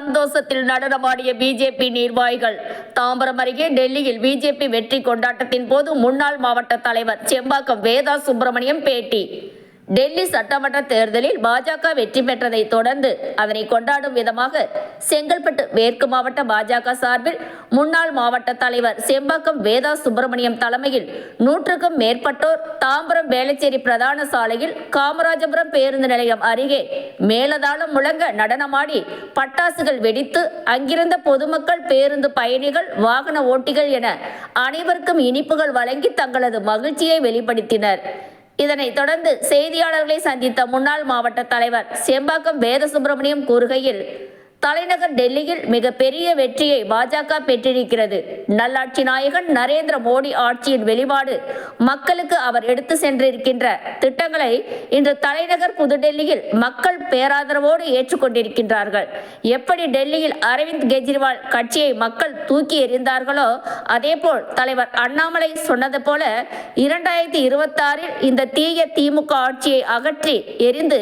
சந்தோஷத்தில் நடனமாடிய பிஜேபி நிர்வாகிகள் தாம்பரம் அருகே டெல்லியில் பிஜேபி வெற்றி கொண்டாட்டத்தின் போது முன்னாள் மாவட்ட தலைவர் செம்பாக்கம் வேதா சுப்பிரமணியம் பேட்டி. டெல்லி சட்டமன்ற தேர்தலில் பாஜக வெற்றி பெற்றதை தொடர்ந்து அதனை கொண்டாடும் விதமாக செங்கல்பட்டு மேற்கு மாவட்ட பாஜக சார்பில் முன்னாள் மாவட்ட தலைவர் செம்பாக்கம் வேதா சுப்பிரமணியம் தலைமையில் நூற்றுக்கும் மேற்பட்டோர் தாம்பரம் வேளச்சேரி பிரதான சாலையில் காமராஜபுரம் பேருந்து நிலையம் அருகே மேலதாளம் முழங்க நடனமாடி பட்டாசுகள் வெடித்து அங்கிருந்த பொதுமக்கள் பேருந்து பயணிகள் வாகன ஓட்டிகள் என அனைவருக்கும் இனிப்புகள் வழங்கி தங்களது மகிழ்ச்சியை வெளிப்படுத்தினர். இதனைத் தொடர்ந்து செய்தியாளர்களை சந்தித்த முன்னாள் மாவட்ட தலைவர் செம்பாக்கம் வேத சுப்பிரமணியம் கூறுகையில் தலைநகர் டெல்லியில் மிகப்பெரிய வெற்றியை பாஜக பெற்றிருக்கிறது. நல்லாட்சி நாயகன் நரேந்திர மோடி ஆட்சியின் வெளிப்பாடு மக்களுக்கு அவர் எடுத்து சென்றிருக்கின்ற திட்டங்களை இன்று தலைநகர் புதுடெல்லியில் மக்கள் பேராதரவோடு ஏற்றுக்கொண்டிருக்கின்றார்கள். எப்படி டெல்லியில் அரவிந்த் கெஜ்ரிவால் கட்சியை மக்கள் தூக்கி எறிந்தார்களோ அதேபோல் தலைவர் அண்ணாமலை சொன்னது போல இரண்டாயிரத்தி இருபத்தாறில் இந்த தீய திமுக ஆட்சியை அகற்றி எரிந்து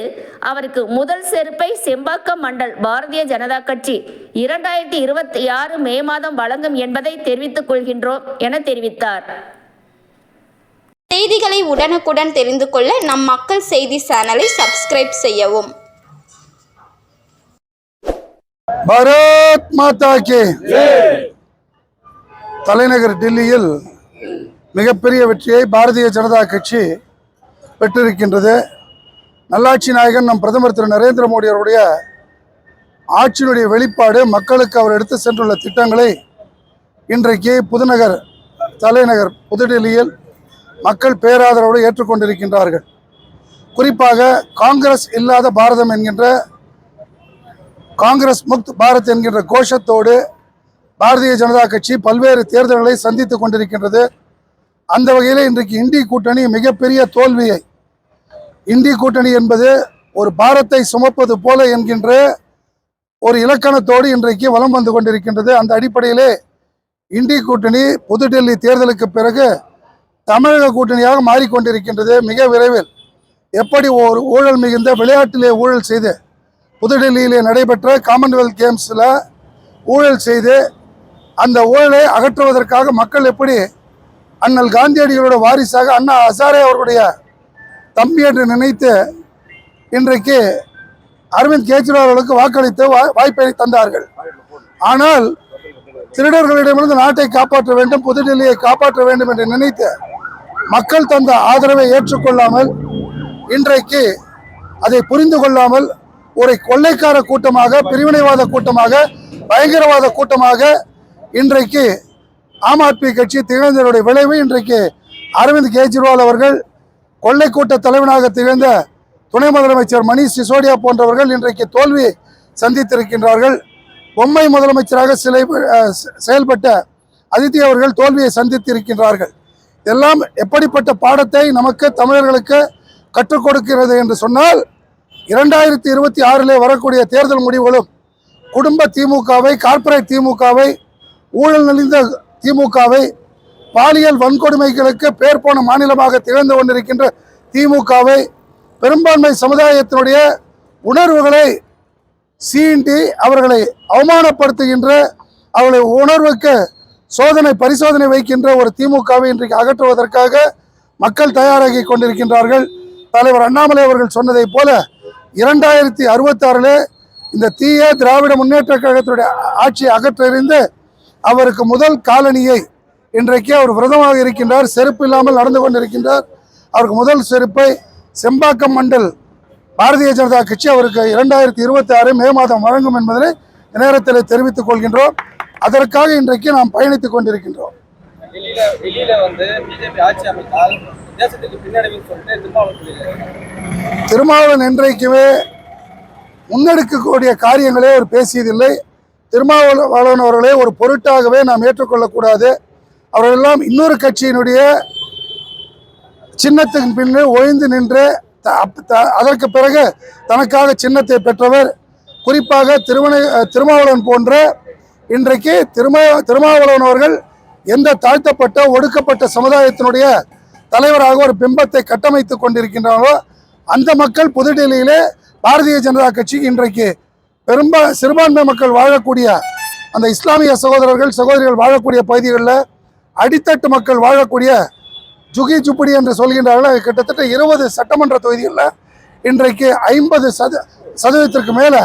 அவருக்கு முதல் செருப்பை செம்பாக்கம் மண்டல் பாரதிய ஜனதா கட்சி. இரண்டாயிரத்தி இருபத்தி ஆறு மே மாதம் வழங்கும் என்பதை தெரிவித்துக் கொள்கின்றோம் என தெரிவித்தார். செய்திகளை உடனுக்குடன் தெரிந்து கொள்ள நம் மக்கள் செய்தி சேனலை சப்ஸ்கிரைப் செய்யவும். பாரத் மாதா கே. தலைநகர் டெல்லியில் மிகப்பெரிய வெற்றியை பாரதிய ஜனதா கட்சி பெற்றிருக்கின்றது. நல்லாட்சி நாயகன் நம் பிரதமர் திரு நரேந்திர மோடி அவருடைய ஆட்சியினுடைய வெளிப்பாடு மக்களுக்கு அவர் எடுத்து சென்றுள்ள திட்டங்களை இன்றைக்கு புதுநகர் தலைநகர் புதுடெல்லியில் மக்கள் பேராதரவோடு ஏற்றுக்கொண்டிருக்கின்றார்கள். குறிப்பாக காங்கிரஸ் இல்லாத பாரதம் என்கின்ற காங்கிரஸ் முக்த் பாரத் என்கின்ற கோஷத்தோடு பாரதிய ஜனதா கட்சி பல்வேறு தேர்தல்களை சந்தித்துக் கொண்டிருக்கின்றது. அந்த வகையில் இன்றைக்கு இந்தி கூட்டணி மிகப்பெரிய தோல்வியை இந்தி கூட்டணி என்பது ஒரு பாரத்தை சுமப்பது போல என்கின்ற ஒரு இலக்கணத்தோடு இன்றைக்கு வலம் வந்து கொண்டிருக்கின்றது. அந்த அடிப்படையிலே இந்தி கூட்டணி புதுடெல்லி தேர்தலுக்கு பிறகு தமிழக கூட்டணியாக மாறிக்கொண்டிருக்கின்றது மிக விரைவில். எப்படி ஒரு ஊழல் மிகுந்த விளையாட்டிலே ஊழல் செய்து புதுடெல்லியிலே நடைபெற்ற காமன்வெல்த் கேம்ஸில் ஊழல் செய்து அந்த ஊழலை அகற்றுவதற்காக மக்கள் எப்படி அண்ணல் காந்தியடிகளோட வாரிசாக அண்ணா ஹசாரே அவர்களுடைய தம்பி என்று நினைத்து இன்றைக்கு அரவிந்த் கெஜ்ரிவால் அவர்களுக்கு வாக்களித்து வா- வாய்ப்பை தந்தார்கள். ஆனால் திருடர்களிடமிருந்து நாட்டை காப்பாற்ற வேண்டும் புதுடெல்லியை காப்பாற்ற வேண்டும் என்று நினைத்து மக்கள் தந்த ஆதரவை ஏற்றுக்கொள்ளாமல் இன்றைக்கு அதை புரிந்து கொள்ளாமல் ஒரு கொள்ளைக்கார கூட்டமாக பிரிவினைவாத கூட்டமாக பயங்கரவாத கூட்டமாக இன்றைக்கு ஆம் ஆத்மி கட்சி திகழ்ந்ததனுடைய விளைவு இன்றைக்கு அரவிந்த் கெஜ்ரிவால் அவர்கள் கொள்ளை கூட்ட தலைவனாக திகழ்ந்த துணை முதலமைச்சர் மணி சிசோடியா போன்றவர்கள் இன்றைக்கு தோல்வி சந்தித்திருக்கின்றார்கள். பொம்மை முதலமைச்சராக சிலை செயல்பட்ட அதித்தி அவர்கள் தோல்வியை சந்தித்திருக்கின்றார்கள். எல்லாம் எப்படிப்பட்ட பாடத்தை நமக்கு தமிழர்களுக்கு கற்றுக் கொடுக்கிறது என்று சொன்னால் இரண்டாயிரத்தி இருபத்தி ஆறிலே வரக்கூடிய தேர்தல் முடிவுகளும் குடும்ப திமுகவை கார்ப்பரேட் திமுகவை ஊழல் நலிந்த திமுகவை பாலியல் வன்கொடுமைகளுக்கு பேர் போன மாநிலமாக திகழ்ந்து கொண்டிருக்கின்ற திமுகவை பெரும்பான்மை சமுதாயத்தினுடைய உணர்வுகளை சீண்டி அவர்களை அவமானப்படுத்துகின்ற அவர்களை உணர்வுக்கு சோதனை பரிசோதனை வைக்கின்ற ஒரு திமுகவை இன்றைக்கு அகற்றுவதற்காக மக்கள் தயாராகி கொண்டிருக்கின்றார்கள். தலைவர் அண்ணாமலை அவர்கள் சொன்னதைப் போல இரண்டாயிரத்தி அறுபத்தாறில் இந்த தீய திராவிட முன்னேற்ற கழகத்தினுடைய ஆட்சியை அகற்றறிந்து அவருக்கு முதல் காலனியை இன்றைக்கு அவர் விரதமாக இருக்கின்றார். செருப்பு இல்லாமல் நடந்து கொண்டிருக்கின்றார். அவருக்கு முதல் செருப்பை செம்பாக்கம் மண்டல் பாரதிய ஜனதா கட்சி அவருக்கு இரண்டாயிரத்தி இருபத்தி ஆறு மே மாதம் வழங்கும் என்பதனை நேரத்தில் தெரிவித்துக் கொள்கின்றோம். அதற்காக இன்றைக்கு நாம் பயணித்துக் கொண்டிருக்கின்றோம். திருமாவளவன் என்றைக்குமே முன்னெடுக்கக்கூடிய காரியங்களே அவர் பேசியதில்லை. திருமாவளவன் அவர்களை ஒரு பொருட்டாகவே நாம் ஏற்றுக்கொள்ளக்கூடாது. அவர்களெல்லாம் இன்னொரு கட்சியினுடைய சின்னத்தின் பின்னே ஒழிந்து நின்று த- த- அதற்கு பிறகு தனக்காக சின்னத்தை பெற்றவர். குறிப்பாக திருமண திருமாவளவன் போன்ற இன்றைக்கு திருமா திருமாவளவன் அவர்கள் எந்த தாழ்த்தப்பட்ட ஒடுக்கப்பட்ட சமுதாயத்தினுடைய தலைவராக ஒரு பிம்பத்தை கட்டமைத்து கொண்டிருக்கின்றார்களோ அந்த மக்கள் புதுடெல்லியிலே பாரதிய ஜனதா கட்சி இன்றைக்கு பெரும்ப சிறுபான்மை மக்கள் வாழக்கூடிய அந்த இஸ்லாமிய சகோதரர்கள் சகோதரிகள் வாழக்கூடிய பகுதிகளில் அடித்தட்டு மக்கள் வாழக்கூடிய ஜுகி ஜுப்படி என்று சொல்கின்றார்கள் கிட்டத்தட்ட இருபது சட்டமன்ற தொகுதிகளில் இன்றைக்கு ஐம்பது சத சதவீதத்திற்கு மேலே